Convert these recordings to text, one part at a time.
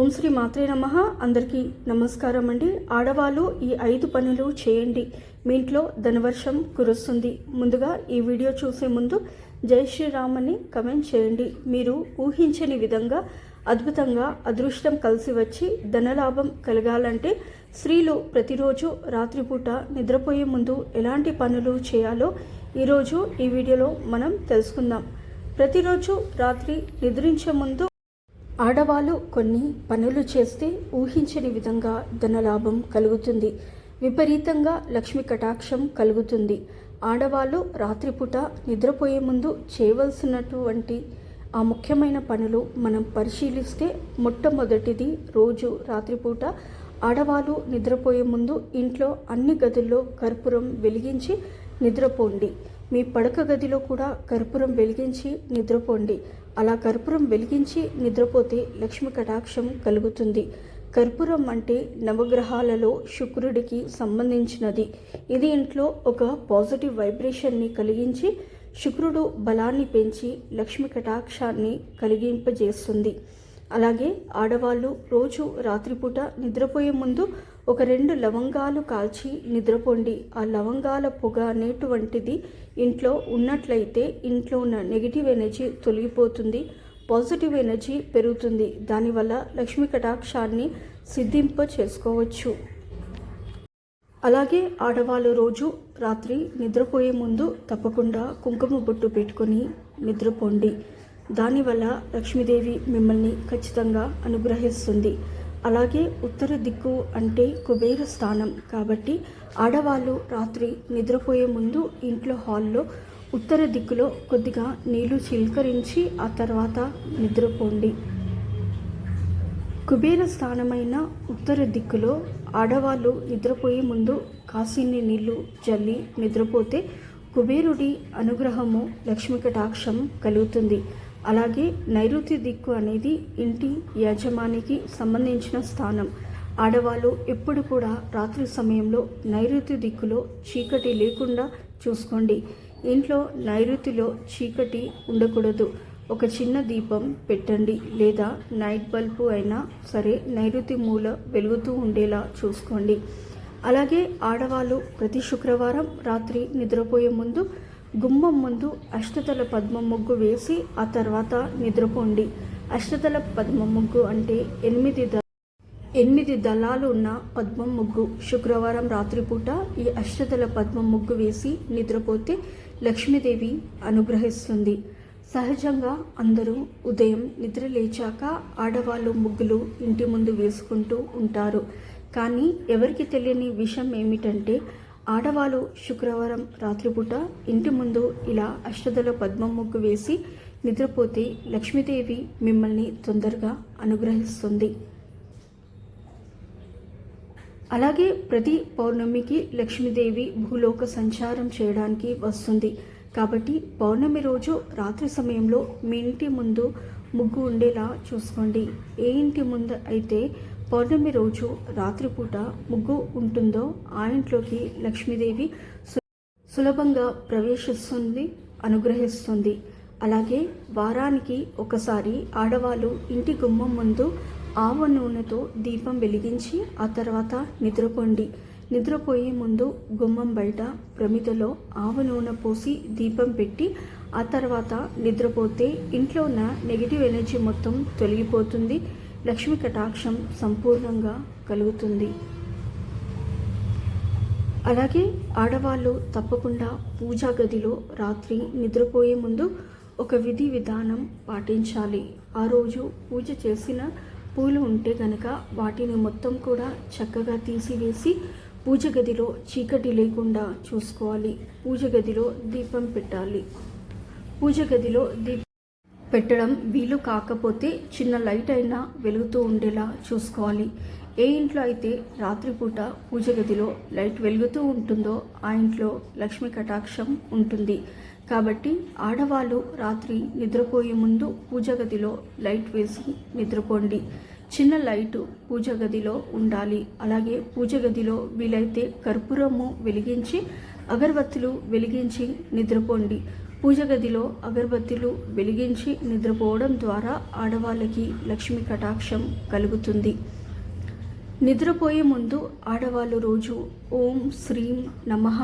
ఓం శ్రీ మాత్రే నమ. అందరికీ నమస్కారం అండి. ఆడవాళ్ళు ఈ ఐదు పనులు చేయండి. మీ ఇంట్లో ధనవర్షం కురుస్తుంది. ముందుగా ఈ వీడియో చూసే ముందు జై శ్రీరామ్ అని కమెంట్ చేయండి. మీరు ఊహించని విధంగా అద్భుతంగా అదృష్టం కలిసి వచ్చి ధనలాభం కలగాలంటే స్త్రీలు ప్రతిరోజు రాత్రిపూట నిద్రపోయే ముందు ఎలాంటి పనులు చేయాలో ఈరోజు ఈ వీడియోలో మనం తెలుసుకుందాం. ప్రతిరోజు రాత్రి నిద్రించే ముందు ఆడవాళ్ళు కొన్ని పనులు చేస్తే ఊహించని విధంగా ధనలాభం కలుగుతుంది. విపరీతంగా లక్ష్మి కటాక్షం కలుగుతుంది. ఆడవాళ్ళు రాత్రిపూట నిద్రపోయే ముందు చేయవలసినటువంటి ఆ ముఖ్యమైన పనులు మనం పరిశీలిస్తే మొట్టమొదటిది రోజు రాత్రిపూట ఆడవాళ్ళు నిద్రపోయే ముందు ఇంట్లో అన్ని గదుల్లో కర్పూరం వెలిగించి నిద్రపోండి. మీ పడక గదిలో కూడా కర్పూరం వెలిగించి నిద్రపోండి. అలా కర్పూరం వెలిగించి నిద్రపోతే లక్ష్మి కటాక్షం కలుగుతుంది. కర్పూరం అంటే నవగ్రహాలలో శుక్రుడికి సంబంధించినది. ఇది ఇంట్లో ఒక పాజిటివ్ వైబ్రేషన్ని కలిగించి శుక్రుడు బలాన్ని పెంచి లక్ష్మి కటాక్షాన్ని కలిగింపజేస్తుంది. అలాగే ఆడవాళ్ళు రోజు రాత్రిపూట నిద్రపోయే ముందు ఒక రెండు లవంగాలు కాల్చి నిద్రపోండి. ఆ లవంగాల పొగ అనేటువంటిది ఇంట్లో ఉన్నట్లయితే ఇంట్లో ఉన్న నెగిటివ్ ఎనర్జీ తొలగిపోతుంది పాజిటివ్ ఎనర్జీ పెరుగుతుంది. దానివల్ల లక్ష్మీ కటాక్షాన్ని సిద్ధింప చేసుకోవచ్చు అలాగే ఆడవాళ్ళు రోజు రాత్రి నిద్రపోయే ముందు తప్పకుండా కుంకుమ బొట్టు పెట్టుకొని నిద్రపోండి. దానివల్ల లక్ష్మీదేవి మిమ్మల్ని ఖచ్చితంగా అనుగ్రహిస్తుంది. అలాగే ఉత్తర దిక్కు అంటే కుబేర స్థానం కాబట్టి ఆడవాళ్ళు రాత్రి నిద్రపోయే ముందు ఇంట్లో హాల్లో ఉత్తర దిక్కులో కొద్దిగా నీళ్ళు చిలకరించి ఆ తర్వాత నిద్రపోండి. కుబేర స్థానమైన ఉత్తర దిక్కులో ఆడవాళ్ళు నిద్రపోయే ముందు కాసిన్ని నీళ్ళు జల్లి నిద్రపోతే కుబేరుడి అనుగ్రహము లక్ష్మీ కటాక్షం కలుగుతుంది. అలాగే నైరుతి దిక్కు అనేది ఇంటి యజమానికి సంబంధించిన స్థానం. ఆడవాళ్ళు ఎప్పుడు కూడా రాత్రి సమయంలో నైరుతి దిక్కులో చీకటి లేకుండా చూసుకోండి. ఇంట్లో నైరుతిలో చీకటి ఉండకూడదు. ఒక చిన్న దీపం పెట్టండి. లేదా నైట్ బల్బు అయినా సరే నైరుతి మూల వెలుగుతూ ఉండేలా చూసుకోండి. అలాగే ఆడవాళ్ళు ప్రతి శుక్రవారం రాత్రి నిద్రపోయే ముందు గుమ్మం ముందు అష్టతల పద్మ ముగ్గు వేసి ఆ తర్వాత నిద్రపోండి. అష్టతల పద్మ ముగ్గు అంటే ఎనిమిది ద ఎనిమిది దళాలు ఉన్న పద్మం ముగ్గు శుక్రవారం రాత్రిపూట ఈ అష్టదళ పద్మం ముగ్గు వేసి నిద్రపోతే లక్ష్మీదేవి అనుగ్రహిస్తుంది. సహజంగా అందరూ ఉదయం నిద్ర లేచాక ఆడవాళ్ళు ముగ్గులు ఇంటి ముందు వేసుకుంటూ ఉంటారు. కానీ ఎవరికి తెలియని విషయం ఏమిటంటే ఆడవాళ్ళు శుక్రవారం రాత్రిపూట ఇంటి ముందు ఇలా అష్టదల పద్మం ముగ్గు వేసి నిద్రపోతే లక్ష్మీదేవి మిమ్మల్ని తొందరగా అనుగ్రహిస్తుంది. అలాగే ప్రతి పౌర్ణమికి లక్ష్మీదేవి భూలోక సంచారం చేయడానికి వస్తుంది. కాబట్టి పౌర్ణమి రోజు రాత్రి సమయంలో మీ ఇంటి ముందు ముగ్గు ఉండేలా చూసుకోండి. ఏ ఇంటి ముందు అయితే పౌర్ణమి రోజు రాత్రిపూట ముగ్గు ఉంటుందో ఆ ఇంట్లోకి లక్ష్మీదేవి సు- సులభంగా ప్రవేశిస్తుంది అనుగ్రహిస్తుంది. అలాగే వారానికి ఒకసారి ఆడవాళ్ళు ఇంటి గుమ్మం ముందు ఆవ నూనెతో దీపం వెలిగించి ఆ తర్వాత నిద్రపోండి. నిద్రపోయే ముందు గుమ్మం బయట ప్రమిదలో ఆవ నూనె పోసి దీపం పెట్టి ఆ తర్వాత నిద్రపోతే ఇంట్లో ఉన్న నెగిటివ్ ఎనర్జీ మొత్తం తొలగిపోతుంది. లక్ష్మి కటాక్షం సంపూర్ణంగా కలుగుతుంది. అలాగే ఆడవాళ్ళు తప్పకుండా పూజా గదిలో రాత్రి నిద్రపోయే ముందు ఒక విధి విధానం పాటించాలి. ఆ రోజు పూజ చేసిన పూలు ఉంటే గనక వాటిని మొత్తం కూడా చక్కగా తీసివేసి పూజ గదిలో చీకటి లేకుండా చూసుకోవాలి. పూజ గదిలో దీపం పెట్టాలి. పూజ గదిలో దీపం పెట్టడం వీలు కాకపోతే చిన్న లైట్ అయినా వెలుగుతూ ఉండేలా చూసుకోవాలి. ఏ ఇంట్లో అయితే రాత్రిపూట పూజ గదిలో లైట్ వెలుగుతూ ఉంటుందో ఆ ఇంట్లో లక్ష్మి కటాక్షం ఉంటుంది. కాబట్టి ఆడవాళ్ళు రాత్రి నిద్రపోయే ముందు పూజ గదిలో లైట్ వేసి నిద్రపోండి. చిన్న లైటు పూజ గదిలో ఉండాలి. అలాగే పూజ గదిలో వీలైతే కర్పూరము వెలిగించి అగరబత్తులు వెలిగించి నిద్రపోండి. పూజ గదిలో అగరబత్తిలు వెలిగించి నిద్రపోవడం ద్వారా ఆడవాళ్ళకి లక్ష్మి కటాక్షం కలుగుతుంది. నిద్రపోయే ముందు ఆడవాళ్ళు రోజు ఓం శ్రీం నమః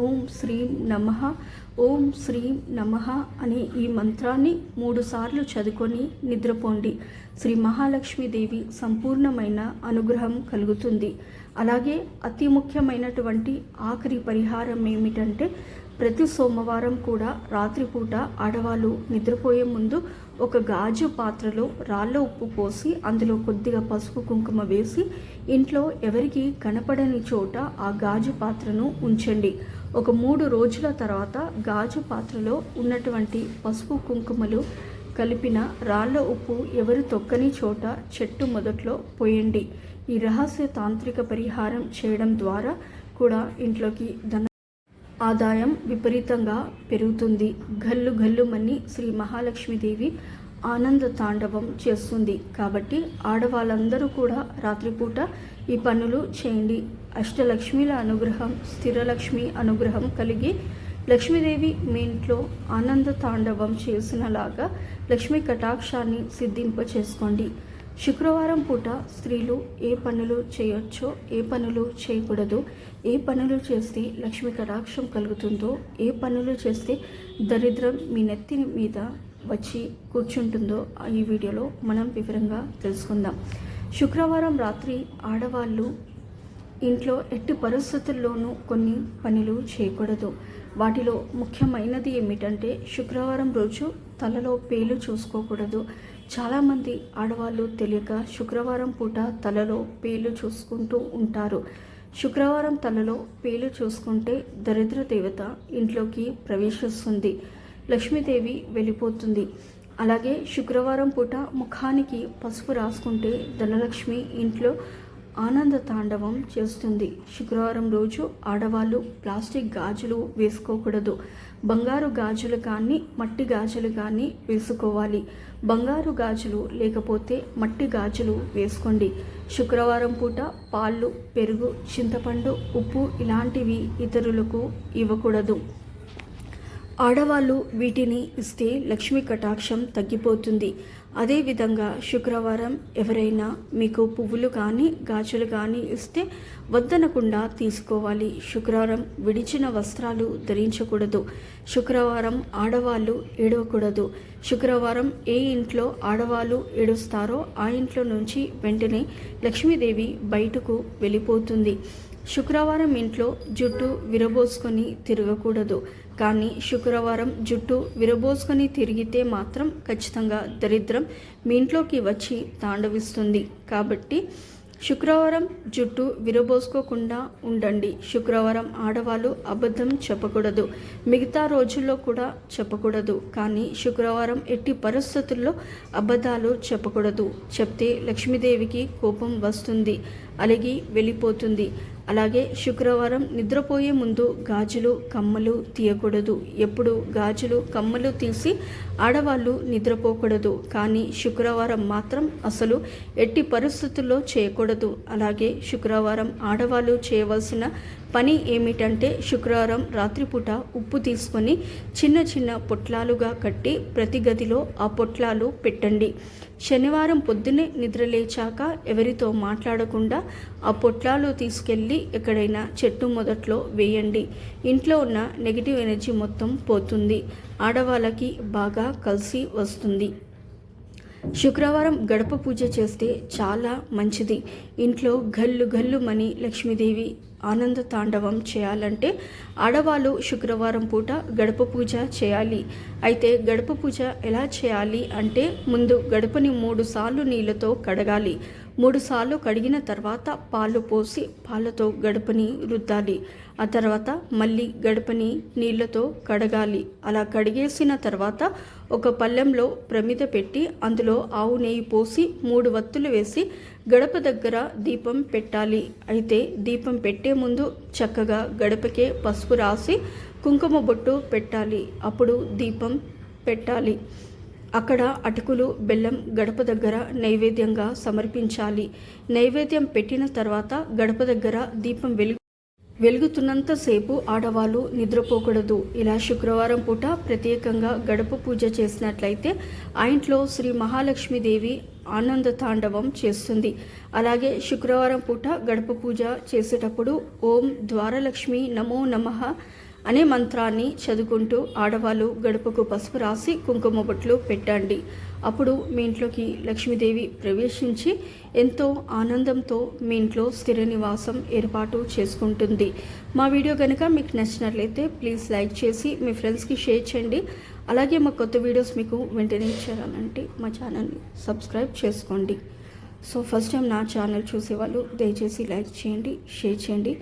ఓం శ్రీం నమః ఓం శ్రీం నమః అనే ఈ మంత్రాన్ని మూడుసార్లు చదువుకొని నిద్రపోండి. శ్రీ మహాలక్ష్మీదేవి సంపూర్ణమైన అనుగ్రహం కలుగుతుంది. అలాగే అతి ముఖ్యమైనటువంటి ఆఖరి పరిహారం ఏమిటంటే ప్రతి సోమవారం కూడా రాత్రిపూట ఆడవాళ్ళు నిద్రపోయే ముందు ఒక గాజు పాత్రలో రాళ్ళ ఉప్పు పోసి అందులో కొద్దిగా పసుపు కుంకుమ వేసి ఇంట్లో ఎవరికి కనపడని చోట ఆ గాజు పాత్రను ఉంచండి. ఒక మూడు రోజుల తర్వాత గాజు పాత్రలో ఉన్నటువంటి పసుపు కుంకుమలు కలిపిన రాళ్ళ ఉప్పు ఎవరు తొక్కని చోట చెట్టు మొదట్లో పోయండి. ఈ రహస్య తాంత్రిక పరిహారం చేయడం ద్వారా కూడా ఇంట్లోకి ధన ఆదాయం విపరీతంగా పెరుగుతుంది. గల్లు గల్లుమని శ్రీ మహాలక్ష్మీదేవి ఆనంద తాండవం చేస్తుంది. కాబట్టి ఆడవాళ్ళందరూ కూడా రాత్రిపూట ఈ పనులు చేయండి. అష్టలక్ష్మిల అనుగ్రహం స్థిరలక్ష్మి అనుగ్రహం కలిగి లక్ష్మీదేవి మీ ఇంట్లో ఆనంద తాండవం చేసినలాగా లక్ష్మీ కటాక్షాన్ని సిద్ధింప చేసుకోండి శుక్రవారం పూట స్త్రీలు ఏ పనులు చేయొచ్చో ఏ పనులు చేయకూడదు ఏ పనులు చేస్తే లక్ష్మి కటాక్షం కలుగుతుందో ఏ పనులు చేస్తే దరిద్రం మీ నెత్తి మీద వచ్చి కూర్చుంటుందో ఈ వీడియోలో మనం వివరంగా తెలుసుకుందాం. శుక్రవారం రాత్రి ఆడవాళ్ళు ఇంట్లో ఎట్టి పరిస్థితుల్లోనూ కొన్ని పనులు చేయకూడదు. వాటిలో ముఖ్యమైనది ఏమిటంటే శుక్రవారం రోజు తలలో పేలు చూసుకోకూడదు. చాలామంది ఆడవాళ్ళు తెలియక శుక్రవారం పూట తలలో పేలు చూసుకుంటూ ఉంటారు. శుక్రవారం తలలో పేలు చూసుకుంటే దరిద్ర దేవత ఇంట్లోకి ప్రవేశిస్తుంది. లక్ష్మీదేవి వెళ్ళిపోతుంది. అలాగే శుక్రవారం పూట ముఖానికి పసుపు రాసుకుంటే ధనలక్ష్మి ఇంట్లో ఆనంద తాండవం చేస్తుంది. శుక్రవారం రోజు ఆడవాళ్ళు ప్లాస్టిక్ గాజులు వేసుకోకూడదు. బంగారు గాజులు కానీ మట్టి గాజులు కానీ వేసుకోవాలి. బంగారు గాజులు లేకపోతే మట్టి గాజులు వేసుకోండి. శుక్రవారం పూట పాలు పెరుగు చింతపండు ఉప్పు ఇలాంటివి ఇతరులకు ఇవ్వకూడదు. ఆడవాళ్ళు వీటిని ఇస్తే లక్ష్మీ కటాక్షం తగ్గిపోతుంది. అదేవిధంగా శుక్రవారం ఎవరైనా మీకు పువ్వులు కానీ గాజులు కానీ ఇస్తే వద్దనకుండా తీసుకోవాలి. శుక్రవారం విడిచిన వస్త్రాలు ధరించకూడదు. శుక్రవారం ఆడవాళ్ళు ఏడవకూడదు. శుక్రవారం ఏ ఇంట్లో ఆడవాళ్ళు ఏడుస్తారో ఆ ఇంట్లో నుంచి వెంటనే లక్ష్మీదేవి బయటకు వెళ్ళిపోతుంది. శుక్రవారం ఇంట్లో జుట్టు విరబోసుకొని తిరగకూడదు. కానీ శుక్రవారం జుట్టు విరబోసుకొని తిరిగితే మాత్రం ఖచ్చితంగా దరిద్రం మీ ఇంట్లోకి వచ్చి తాండవిస్తుంది. కాబట్టి శుక్రవారం జుట్టు విరబోసుకోకుండా ఉండండి. శుక్రవారం ఆడవాళ్ళు అబద్ధం చెప్పకూడదు. మిగతా రోజుల్లో కూడా చెప్పకూడదు. కానీ శుక్రవారం ఎట్టి పరిస్థితుల్లో అబద్ధాలు చెప్పకూడదు. చెప్తే లక్ష్మీదేవికి కోపం వస్తుంది. అలిగి వెళ్ళిపోతుంది. అలాగే శుక్రవారం నిద్రపోయే ముందు గాజులు కమ్మలు తీయకూడదు. ఎప్పుడు గాజులు కమ్మలు తీసి ఆడవాళ్ళు నిద్రపోకూడదు. కానీ శుక్రవారం మాత్రం అసలు ఎట్టి పరిస్థితుల్లో చేయకూడదు. అలాగే శుక్రవారం ఆడవాళ్ళు చేయవలసిన పని ఏమిటంటే శుక్రవారం రాత్రిపూట ఉప్పు తీసుకొని చిన్న చిన్న పొట్లాలుగా కట్టి ప్రతి గదిలో ఆ పొట్లాలు పెట్టండి. శనివారం పొద్దున్నే నిద్రలేచాక ఎవరితో మాట్లాడకుండా ఆ పొట్లాలు తీసుకెళ్ళి ఎక్కడైనా చెట్టు మొదట్లో వేయండి. ఇంట్లో ఉన్న నెగిటివ్ ఎనర్జీ మొత్తం పోతుంది. ఆడవాళ్ళకి బాగా కలిసి వస్తుంది. శుక్రవారం గడప పూజ చేస్తే చాలా మంచిది. ఇంట్లో గల్లు గల్లుమని లక్ష్మీదేవి ఆనంద తాండవం చేయాలంటే ఆడవాళ్ళు శుక్రవారం పూట గడప పూజ చేయాలి. అయితే గడప పూజ ఎలా చేయాలి అంటే ముందు గడపని మూడు సార్లు నీళ్ళతో కడగాలి. మూడు సార్లు కడిగిన తర్వాత పాలు పోసి పాలతో గడపని రుద్దాలి. ఆ తర్వాత మళ్ళీ గడపని నీళ్ళతో కడగాలి. అలా కడిగేసిన తర్వాత ఒక పళ్ళెంలో ప్రమిద పెట్టి అందులో ఆవు నెయ్యి పోసి మూడు వత్తులు వేసి గడప దగ్గర దీపం పెట్టాలి. అయితే దీపం పెట్టే ముందు చక్కగా గడపకే పసుపు రాసి కుంకుమ బొట్టు పెట్టాలి. అప్పుడు దీపం పెట్టాలి. అక్కడ అటుకులు బెల్లం గడప దగ్గర నైవేద్యంగా సమర్పించాలి. నైవేద్యం పెట్టిన తర్వాత గడప దగ్గర దీపం వెలుగు వెలుగుతున్నంతసేపు ఆడవాళ్ళు నిద్రపోకూడదు. ఇలా శుక్రవారం పూట ప్రత్యేకంగా గడప పూజ చేసినట్లయితే ఆ ఇంట్లో శ్రీ మహాలక్ష్మీదేవి ఆనంద తాండవం చేస్తుంది. అలాగే శుక్రవారం పూట గడప పూజ చేసేటప్పుడు ఓం ద్వారలక్ష్మి నమో నమః అనే మంత్రాన్ని చదువుకుంటూ ఆడవాళ్ళు గడపకు పసుపు రాసి కుంకుమ బొట్లు పెట్టండి. అప్పుడు మీ ఇంట్లోకి లక్ష్మీదేవి ప్రవేశించి ఎంతో ఆనందంతో మీ ఇంట్లో స్థిర నివాసం ఏర్పాటు చేసుకుంటుంది. మా వీడియో కనుక మీకు నచ్చినట్లయితే ప్లీజ్ లైక్ చేసి మీ ఫ్రెండ్స్కి షేర్ చేయండి. అలాగే మా కొత్త వీడియోస్ మీకు వెంటనే చేరాలంటే మా ఛానల్ని సబ్స్క్రైబ్ చేసుకోండి. సో ఫస్ట్ టైం నా ఛానల్ చూసేవాళ్ళు దయచేసి లైక్ చేయండి షేర్ చేయండి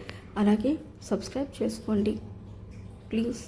అలాగే సబ్స్క్రైబ్ చేసుకోండి. ప్లీజ్